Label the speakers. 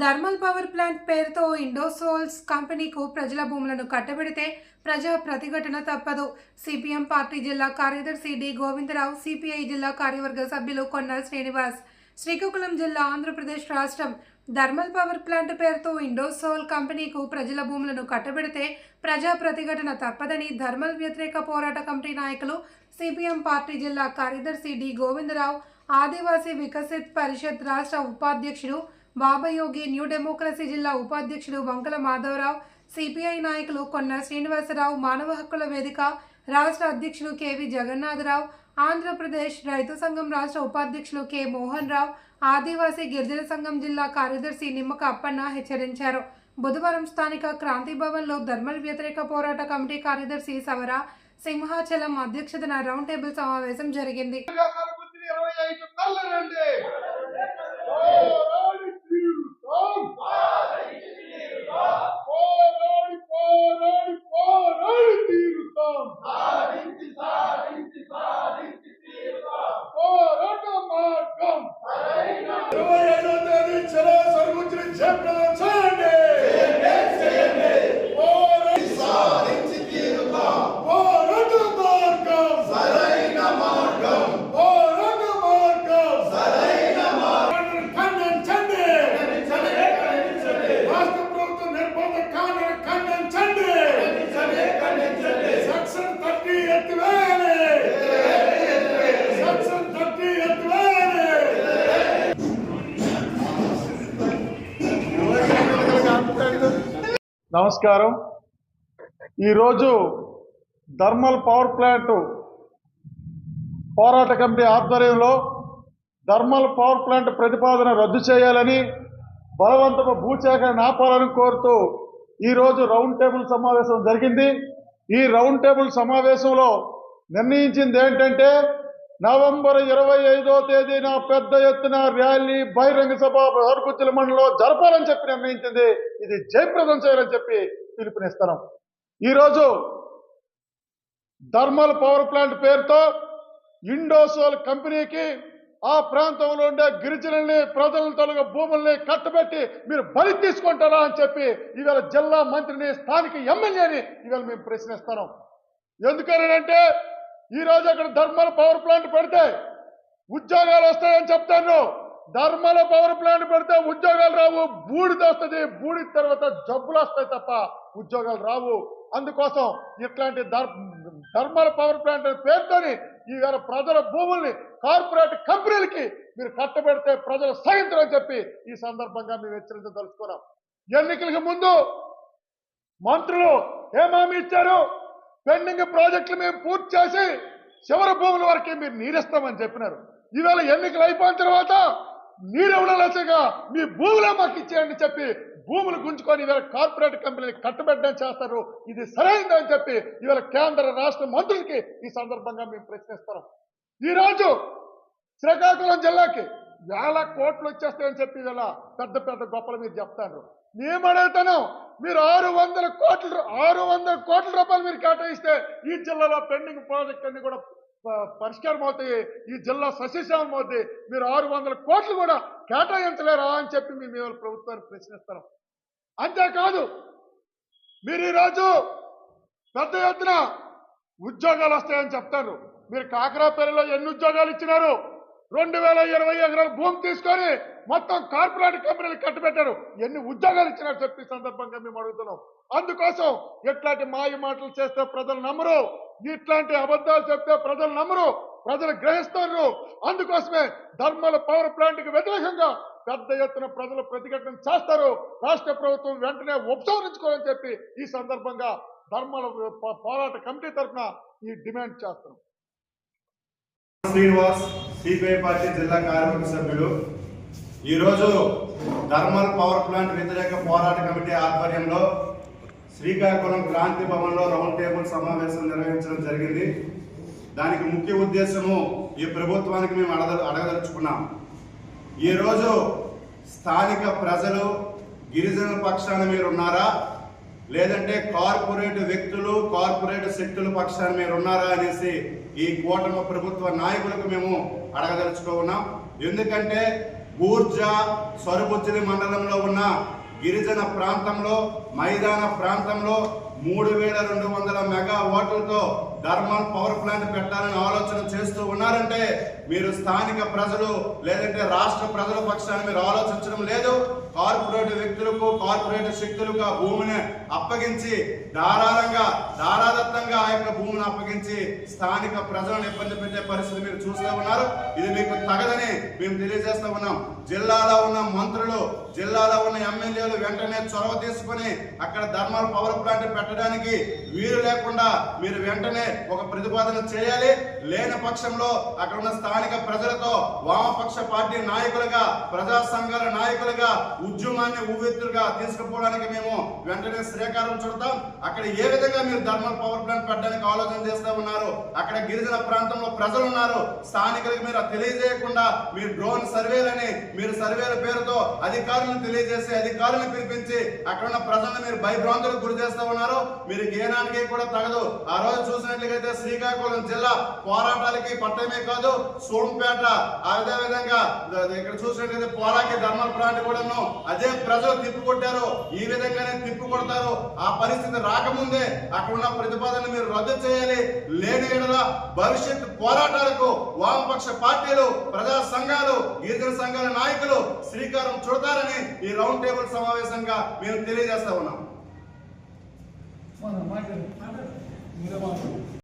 Speaker 1: Thermal power plant పేరుతో ఇండోసోల్స్ కంపెనీకు ప్రజల భూములను కట్టబెడితే ప్రజా ప్రతిఘటన తప్పదు. సిపిఎం పార్టీ జిల్లా కార్యదర్శి డి. గోవిందరావు సిపిఐ జిల్లా కార్యవర్గ సభ్యులు కొన్న శ్రీనివాస్. శ్రీకాకుళం జిల్లా ఆంధ్రప్రదేశ్ రాష్ట్రం థర్మల్ పవర్ ప్లాంట్ పేరుతో ఇండోసోల్ కంపెనీకు ప్రజల భూములను కట్టబెడితే ప్రజా ప్రతిఘటన తప్పదని ధర్మల్ వ్యతిరేక పోరాట కమిటీ నాయకులు సిపిఎం పార్టీ జిల్లా కార్యదర్శి డి. గోవిందరావు ఆదివాసీ వికసిత్ పరిషత్ రాష్ట్ర ఉపాధ్యక్షుడు బాబయోగి న్యూ డెమోక్రసీ జిల్లా ఉపాధ్యక్షుడు వంకల మాధవరావు సిపిఐ నాయకులు కొన్న శ్రీనివాసరావు మానవ హక్కుల వేదిక రాష్ట్ర అధ్యక్షులు కెవి జగన్నాథరావు ఆంధ్రప్రదేశ్ రైతు సంఘం రాష్ట్ర ఉపాధ్యక్షులు కె మోహన్ రావు ఆదివాసీ గిరిజన సంఘం జిల్లా కార్యదర్శి నిమ్మక అప్పన్న హెచ్చరించారు. బుధవారం స్థానిక క్రాంతి భవన్లో ధర్మల్ వ్యతిరేక పోరాట కమిటీ కార్యదర్శి సవర సింహాచలం అధ్యక్షతన రౌండ్ టేబుల్ సమావేశం జరిగింది.
Speaker 2: నమస్కారం. ఈరోజు థర్మల్ పవర్ ప్లాంట్ పోరాట కమిటీ ఆధ్వర్యంలో థర్మల్ పవర్ ప్లాంట్ ప్రతిపాదన రద్దు చేయాలని బలవంతపు భూసేకరణ ఆపాలని కోరుతూ ఈరోజు రౌండ్ టేబుల్ సమావేశం జరిగింది. ఈ రౌండ్ టేబుల్ సమావేశంలో నిర్ణయించింది ఏంటంటే నవంబర్ ఇరవై ఐదో తేదీన పెద్ద ఎత్తున ర్యాలీ బహిరంగ సభ హర్కుచ్చుల మండలిలో జరపాలని చెప్పి నిర్ణయించింది. ఇది జయప్రదం చేయాలని చెప్పి పిలుపునిస్తున్నాం ఈరోజు థర్మల్ పవర్ ప్లాంట్ పేరుతో ఇండోసోల్ కంపెనీకి ఆ ప్రాంతంలో ఉండే గిరిజనుల్ని ప్రజలను తొలగ భూముల్ని కట్టబెట్టి మీరు బలి తీసుకుంటారా అని చెప్పి ఇవాళ జిల్లా మంత్రిని స్థానిక ఎమ్మెల్యేని ఇవాళ మేము ప్రశ్నిస్తున్నాం. ఎందుకనంటే ఈ రోజు అక్కడ ధర్మల పవర్ ప్లాంట్ పెడితే ఉద్యోగాలు వస్తాయని చెప్తాను. ధర్మల పవర్ ప్లాంట్ పెడితే ఉద్యోగాలు రావు. బూడిద వస్తుంది. బూడిద తర్వాత జబ్బులు వస్తాయి తప్ప ఉద్యోగాలు రావు. అందుకోసం ఇట్లాంటి ధర్మల పవర్ ప్లాంట్ పేరుతోని ఈవేళ ప్రజల భూముల్ని కార్పొరేట్ కంపెనీలకి మీరు కట్టబెడితే ప్రజలు సహించరని చెప్పి ఈ సందర్భంగా మేము హెచ్చరించదలుచుకున్నాం. ఎన్నికలకు ముందు మంత్రులు ఏమామి ఇచ్చారు? పెండింగ్ ప్రాజెక్టులు మేము పూర్తి చేసి చివరి భూముల వరకే మీరు నీరిస్తామని చెప్పినారు. ఈవేళ ఎన్నికలు అయిపోయిన తర్వాత మీరెవడలేసగా మీ భూములే మాకు ఇచ్చేయండి చెప్పి భూములు గుంజుకొని ఈవేళ కార్పొరేట్ కంపెనీలు కట్టబెట్టడం చేస్తారు. ఇది సరైందని చెప్పి ఈవేళ కేంద్ర రాష్ట్ర మంత్రులకి ఈ సందర్భంగా మేము ప్రశ్నిస్తున్నాం. ఈరోజు శ్రీకాకుళం జిల్లాకి వేల కోట్లు వచ్చేస్తాయని చెప్పి ఇలా పెద్ద పెద్ద గొప్పలు మీరు చెప్తారు. మేము మీరు ఆరు వందల కోట్ల ఆరు వందల కోట్ల రూపాయలు మీరు కేటాయిస్తే ఈ జిల్లాలో పెండింగ్ ప్రాజెక్ట్ అన్ని కూడా ప- పరిష్కారం అవుతాయి. ఈ జిల్లా సస్యశ్యామం అవుతుంది మీరు ఆరు వందల కోట్లు కూడా కేటాయించలేరా అని చెప్పి మేము ఇవాళ ప్రభుత్వాన్ని ప్రశ్నిస్తాం అంతేకాదు మీరు ఈరోజు పెద్ద ఎత్తున ఉద్యోగాలు వస్తాయని చెప్తారు. మీరు కాకరాపల్లిలో ఎన్ని ఉద్యోగాలు ఇచ్చినారు? రెండు వేల ఇరవై ఎకరాల భూమి తీసుకొని మొత్తం కార్పొరేట్ కంపెనీలు కట్టబెట్టారు ఎన్ని ఉద్యోగాలు ఇచ్చినారు చెప్పి సందర్భంగా మేము అడుగుతున్నాం. అందుకోసం ఎట్లాంటి మాయ మాటలు చేస్తే ప్రజలు నమ్మరు. ఇట్లాంటి అబద్ధాలు చెప్తే ప్రజలు నమ్మరు. ప్రజలు గ్రహిస్తారు అందుకోసమే ధర్మల పవర్ ప్లాంట్కి వ్యతిరేకంగా పెద్ద ఎత్తున ప్రజలు ప్రతిఘటన చేస్తారు. రాష్ట్ర ప్రభుత్వం వెంటనే ఉపసంహరించుకోవాలని చెప్పి ఈ సందర్భంగా ధర్మల పోరాట కమిటీ తరఫున ఈ డిమాండ్ చేస్తున్నాం.
Speaker 3: శ్రీనివాస్ సిపిఐ పార్టీ జిల్లా కార్మిక సభ్యుడు. ఈరోజు థర్మల్ పవర్ ప్లాంట్ వ్యతిరేక పోరాట కమిటీ ఆధ్వర్యంలో శ్రీకాకుళం క్రాంతి భవన్లో రౌండ్ టేబుల్ సమావేశం నిర్వహించడం జరిగింది. దానికి ముఖ్య ఉద్దేశము ఈ ప్రభుత్వానికి మేము అడగ అడగదలుచుకున్నాం. ఈరోజు స్థానిక ప్రజలు గిరిజనుల పక్షాన మీరు ఉన్నారా లేదంటే కార్పొరేట్ వ్యక్తులు కార్పొరేట్ శక్తుల పక్షాన్ని మీరు ఉన్నారా అనేసి ఈ కూటమి ప్రభుత్వ నాయకులకు మేము అడగదలుచుకో ఉన్నాం. ఎందుకంటే బూర్జా సరుబుచ్చిది మండలంలో ఉన్న గిరిజన ప్రాంతంలో మైదాన ప్రాంతంలో మూడు వేల రెండు వందల మెగా ఓట్లతో థర్మల్ పవర్ ప్లాంట్ పెట్టాలని ఆలోచన చేస్తూ ఉన్నారంటే మీరు స్థానిక ప్రజలు లేదంటే రాష్ట్ర ప్రజల పక్షాన్ని మీరు ఆలోచించడం లేదు. కార్పొరేట్ వ్యక్తులకు కార్పొరేట్ శక్తులకు ఆ భూమిని అప్పగించి ధారాళంగా ధారాదత్తంగా ఆ యొక్క భూమిని అప్పగించి స్థానిక ప్రజలను ఇబ్బంది పెట్టే పరిస్థితి మీరు చూస్తూ ఉన్నారు. ఇది మీకు తగదని మేము తెలియజేస్తూ ఉన్నాం. జిల్లాలో ఉన్న మంత్రులు జిల్లాలో ఉన్న ఎమ్మెల్యేలు వెంటనే చొరవ తీసుకుని అక్కడ థర్మల్ పవర్ ప్లాంట్ పెట్టడానికి వీలు లేకుండా మీరు వెంటనే ఒక ప్రతిపాదన చేయాలి. లేని పక్షంలో అక్కడ ఉన్న స్థానిక ప్రజలతో వామపక్ష పార్టీ నాయకులుగా ప్రజా సంఘాల నాయకులుగా ఉద్యమాన్ని ఉవ్వెత్తులుగా తీసుకుపోవడానికి మేము వెంటనే శ్రీకారం చుడతాం. అక్కడ ఏ విధంగా మీరు థర్మల్ పవర్ ప్లాంట్ పెట్టడానికి ఆలోచన చేస్తూ ఉన్నారు? అక్కడ గిరిజన ప్రాంతంలో ప్రజలు ఉన్నారు. స్థానికులకు మీరు తెలియజేయకుండా మీరు డ్రోన్ సర్వేలని మీరు సర్వేల పేరుతో అధికారులను తెలియజేసి అధికారులను పిలిపించి అక్కడ ఉన్న ప్రజలను మీరు భయభ్రాంతులకు గురి చేస్తూ ఉన్నారు. మీరు ఏనాటికి కూడా తగదు. ఆ రోజు చూసినట్లయితే శ్రీకాకుళం జిల్లా పోరాటాలకి పట్టమే కాదు సోంపేట. అదే విధంగా ఇక్కడ చూసినట్లయితే పోరాకి ధర్మల ప్లాంట్ కూడాను అదే ప్రజలు తిప్పుకొట్టారు ఈ విధంగానే తిప్పు కొడతారు. ఆ పరిస్థితి రాకముందే అక్కడ ఉన్న ప్రతిపాదన మీరు రద్దు చేయాలి. లేని ఎడల భవిష్యత్ పోరాటాలకు వామపక్ష పార్టీలు ప్రజా సంఘాలు గిరిజన సంఘాల నాయకులు శ్రీకారం చుడతారని ఈ రౌండ్ టేబుల్ సమావేశంగా మేము తెలియజేస్తా ఉన్నాం. మాట్లాడు